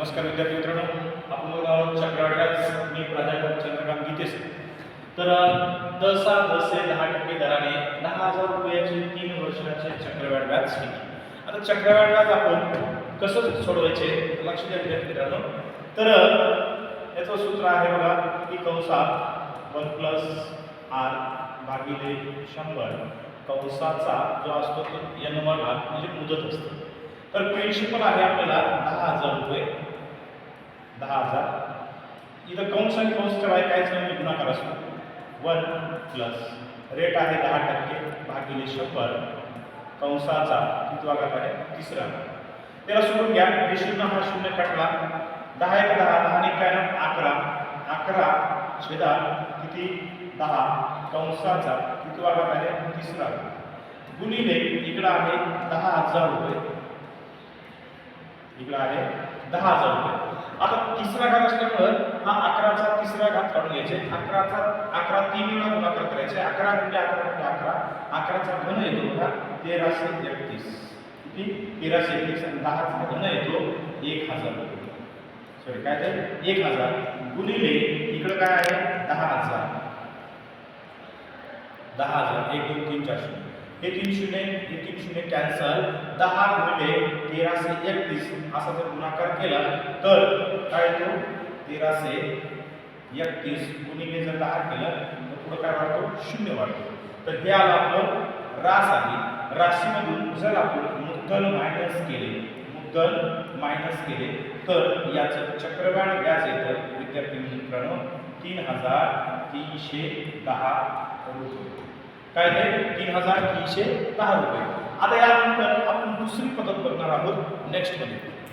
नमस्कार विद्यार्थी मित्रांनो आपण बघत आहोत चक्रवाढ्याच मी प्राध्यापक चंद्रकांत गीतेस तर दसा दसे दहा टक्के दराने दहा हजार रुपयाचे तीन वर्षाचे चक्रवाढ व्याज आता चक्रवाढ व्याज आपण कसं सोडवायचे लक्ष द्या विद्यार्थी मित्रांनो. तर याचं सूत्र आहे बघा की कंसात वन प्लस आर भागिले शंभर. कंसाचा जो असतो तो एन वाला म्हणजे मुदत असते. तर पेन्शन पण आहे आपल्याला दहा हजार रुपये दहा हजार इथं कंस आणि कंस ठेवाय कायच नाही गुणाकार असतो. One plus. रेट आहे दहा टक्के भागिले शंभर. कंसाचा किती वागत आहे? तिसरा. त्याला सोडून घ्या. हे शून्य हा शून्य कटला दहा एक दहा दहा आणि काय ना? अकरा. अकरा छेदा किती? दहा. कंसाचा किती वागत आहे? तिसरा. गुणिले इकडं आहे दहा हजार रुपये. इकडं आहे दहा हजार रुपये. आता तिसरा घात असल्यामुळं हा अकराचा तिसरा घात काढून घ्यायचे. अकराचा अकरा तीन वेळा गुणाकार करायचे. अकरा म्हणजे अकरा म्हणजे अकरा. अकराचा घन येतो बघा तेराशे एकतीस. किती तेराशे एकतीस आणि दहाचा घन येतो एक हजार रुपये. सॉरी काय ते? एक हजार. गुणिले इकडं काय आहे? दहा हजार. दहा हजार. एक दोन तीन चार शून्य. हे तीन शून्य हे तीन शून्य कॅन्सल दहा गुणिले तेराशे एकतीस असा जर गुणाकार केला तर काय येतो? तेराशे एकतीस गुणिले जर दहा केलं तर पुढं काय वाढतो? शून्य वाढतो. तर हे आलं आपलं रास आहे. राशीमधून जर आपण मुद्दल मायनस केले मुद्दल मायनस केले तर याचं चक्रवाढ व्याज येतं. विद्यार्थी मित्रांनो तीन हजार तीनशे दहा रुपये काय ते तीन हजार तीनशे दहा रुपये. आता यानंतर आपण दुसरी पद्धत बघणार आहोत नेक्स्टमध्ये.